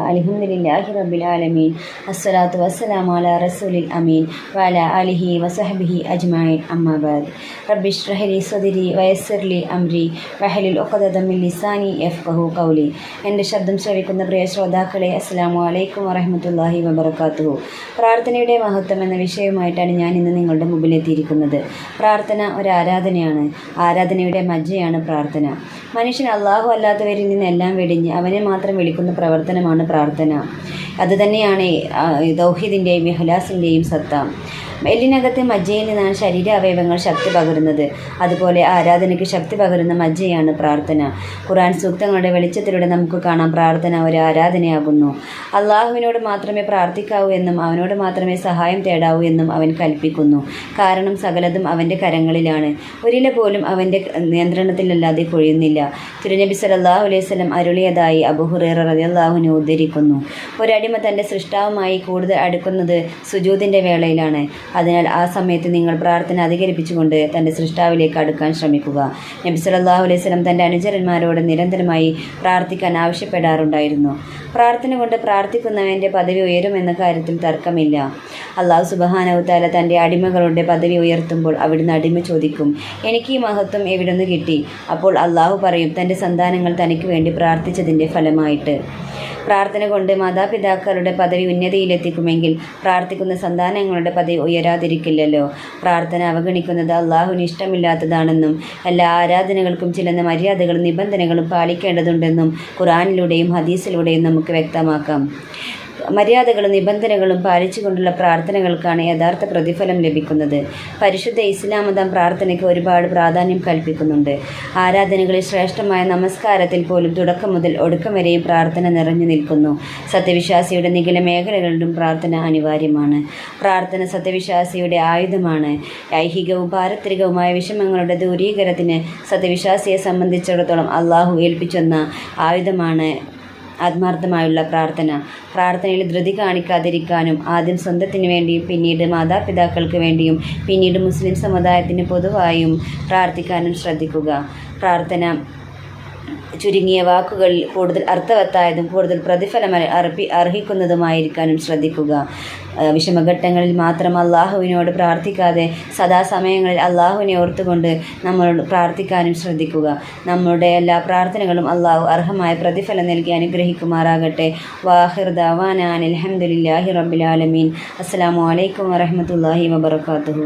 അൽഹംദുലില്ലാഹി റബ്ബിൽ ആലമീൻ. അസ്സലാത്തു അമീൻ. ശബ്ദം ശ്രവിക്കുന്ന പ്രിയ ശ്രോതാക്കളെ അസ്സലാമു അലൈക്കും വറഹ്മത്തുള്ളാഹി വബറകാതുഹു പ്രാർത്ഥനയുടെ മഹത്വം എന്ന വിഷയവുമായിട്ടാണ് ഞാൻ ഇന്ന് നിങ്ങളുടെ മുമ്പിൽ എത്തിയിരിക്കുന്നത് പ്രാർത്ഥന ഒരു ആരാധനയാണ്. ആരാധനയുടെ മജ്ജയാണ് പ്രാർത്ഥന. മനുഷ്യൻ അള്ളാഹു അല്ലാത്തവരിൽ നിന്നെല്ലാം വെടിഞ്ഞ് അവനെ മാത്രം വിളിക്കുന്ന പ്രവർത്തനമാണ് പ്രാർത്ഥന. അതുതന്നെയാണ് ദൗഹീദിന്റെയും ഇഹ്ലാസിന്റെയും സത്ത എല്ലിനകത്തെ മജ്ജയിൽ നിന്നാണ് ശരീര അവയവങ്ങൾ ശക്തി പകരുന്നത്. അതുപോലെ ആരാധനയ്ക്ക് ശക്തി പകരുന്ന മജ്ജയാണ് പ്രാർത്ഥന. ഖുറാൻ സൂക്തങ്ങളുടെ വെളിച്ചത്തിലൂടെ നമുക്ക് കാണാം പ്രാർത്ഥന ഒരു ആരാധനയാകുന്നു. അള്ളാഹുവിനോട് മാത്രമേ പ്രാർത്ഥിക്കാവൂ എന്നും അവനോട് മാത്രമേ സഹായം തേടാവൂ എന്നും അവൻ കൽപ്പിക്കുന്നു. കാരണം സകലതും അവന്റെ കരങ്ങളിലാണ്. ഒരില പോലും അവന്റെ നിയന്ത്രണത്തിലല്ലാതെ കൊഴിയുന്നില്ല. തിരുനബി സല്ലല്ലാഹു അലൈഹി സ്വലം അരുളിയതായി അബുഹുറേറ റളിയല്ലാഹുവിനെ ഉദ്ധരിക്കുന്നു. ഒരടിമ തന്റെ സൃഷ്ടാവുമായി കൂടുതൽ അടുക്കുന്നത് സുജൂതിന്റെ വേളയിലാണ്. അതിനാൽ ആ സമയത്ത് നിങ്ങൾ പ്രാർത്ഥന അധികരിപ്പിച്ചുകൊണ്ട് തന്റെ സൃഷ്ടാവിലേക്ക് അടുക്കാൻ ശ്രമിക്കുക. നബി സല്ലല്ലാഹു അലൈഹി വസല്ലം തന്റെ അനുചരന്മാരോട് നിരന്തരമായി പ്രാർത്ഥിക്കാൻ ആവശ്യപ്പെടാറുണ്ടായിരുന്നു. പ്രാർത്ഥന കൊണ്ട് പ്രാർത്ഥിക്കുന്നവന്റെ പദവി ഉയരുമെന്ന കാര്യത്തിൽ തർക്കമില്ല. അള്ളാഹു സുബഹാനവുത്താല തന്റെ അടിമകളുടെ പദവി ഉയർത്തുമ്പോൾ അവിടുന്ന് അടിമ ചോദിക്കും എനിക്ക് ഈ മഹത്വം എവിടുന്ന് കിട്ടി? അപ്പോൾ അള്ളാഹു പറയും തന്റെ സന്താനങ്ങൾ തനിക്ക് വേണ്ടി പ്രാർത്ഥിച്ചതിന്റെ ഫലമായിട്ട്. പ്രാർത്ഥന കൊണ്ട് മാതാപിതാക്കളുടെ പദവി ഉന്നതിയിലെത്തിക്കുമെങ്കിൽ പ്രാർത്ഥിക്കുന്ന സന്താനങ്ങളുടെ പദവി ഉയരാതിരിക്കില്ലല്ലോ. പ്രാർത്ഥന അവഗണിക്കുന്നത് അള്ളാഹുവിന് ഇഷ്ടമില്ലാത്തതാണെന്നും എല്ലാ ആരാധനകൾക്കും ചില മര്യാദകളും നിബന്ധനകളും പാലിക്കേണ്ടതുണ്ടെന്നും ഖുറാനിലൂടെയും ഹദീസിലൂടെയും നമുക്ക് വ്യക്തമാക്കാം. മര്യാദകളും നിബന്ധനകളും പാലിച്ചുകൊണ്ടുള്ള പ്രാർത്ഥനകൾക്കാണ് യഥാർത്ഥ പ്രതിഫലം ലഭിക്കുന്നത്. പരിശുദ്ധ ഇസ്ലാം മതം പ്രാർത്ഥനയ്ക്ക് ഒരുപാട് പ്രാധാന്യം കൽപ്പിക്കുന്നുണ്ട്. ആരാധനകളിൽ ശ്രേഷ്ഠമായ നമസ്കാരത്തിൽ പോലും തുടക്കം മുതൽ ഒടുക്കം വരെയും പ്രാർത്ഥന നിറഞ്ഞു നിൽക്കുന്നു. സത്യവിശ്വാസിയുടെ നികല മേഖലകളിലും പ്രാർത്ഥന അനിവാര്യമാണ്. പ്രാർത്ഥന സത്യവിശ്വാസിയുടെ ആയുധമാണ്. ഐഹികവും പാരത്രികവുമായ വിഷമങ്ങളുടെ ദൂരീകരണത്തിന് സത്യവിശ്വാസിയെ സംബന്ധിച്ചിടത്തോളം അള്ളാഹു ഏൽപ്പിച്ചെന്ന ആയുധമാണ് ആത്മാർത്ഥമായുള്ള പ്രാർത്ഥന. പ്രാർത്ഥനയിൽ ധൃതി കാണിക്കാതിരിക്കാനും ആദ്യം സ്വന്തത്തിന് വേണ്ടിയും പിന്നീട് മാതാപിതാക്കൾക്ക് വേണ്ടിയും പിന്നീട് മുസ്ലിം സമുദായത്തിന് പൊതുവായും പ്രാർത്ഥിക്കാനും ശ്രദ്ധിക്കുക. പ്രാർത്ഥന ചുരുങ്ങിയ വാക്കുകളിൽ കൂടുതൽ അർത്ഥവത്തായതും കൂടുതൽ പ്രതിഫലം അർ- അർപ്പി അർഹിക്കുന്നതുമായിരിക്കാനും ശ്രദ്ധിക്കുക. വിഷമഘട്ടങ്ങളിൽ മാത്രം അള്ളാഹുവിനോട് പ്രാർത്ഥിക്കാതെ സദാസമയങ്ങളിൽ അള്ളാഹുവിനെ ഓർത്തുകൊണ്ട് നമ്മളോട് പ്രാർത്ഥിക്കാനും ശ്രദ്ധിക്കുക. നമ്മുടെ എല്ലാ പ്രാർത്ഥനകളും അള്ളാഹു അർഹമായ പ്രതിഫലം നൽകി അനുഗ്രഹിക്കുമാറാകട്ടെ. വാഹിർ ദവാനാൻ അലഹമുല്ലാഹി റബ്ബിലാലമീൻ അസ്സാം വലൈക്കും വരഹമുല്ലാഹി വബർക്കാത്തു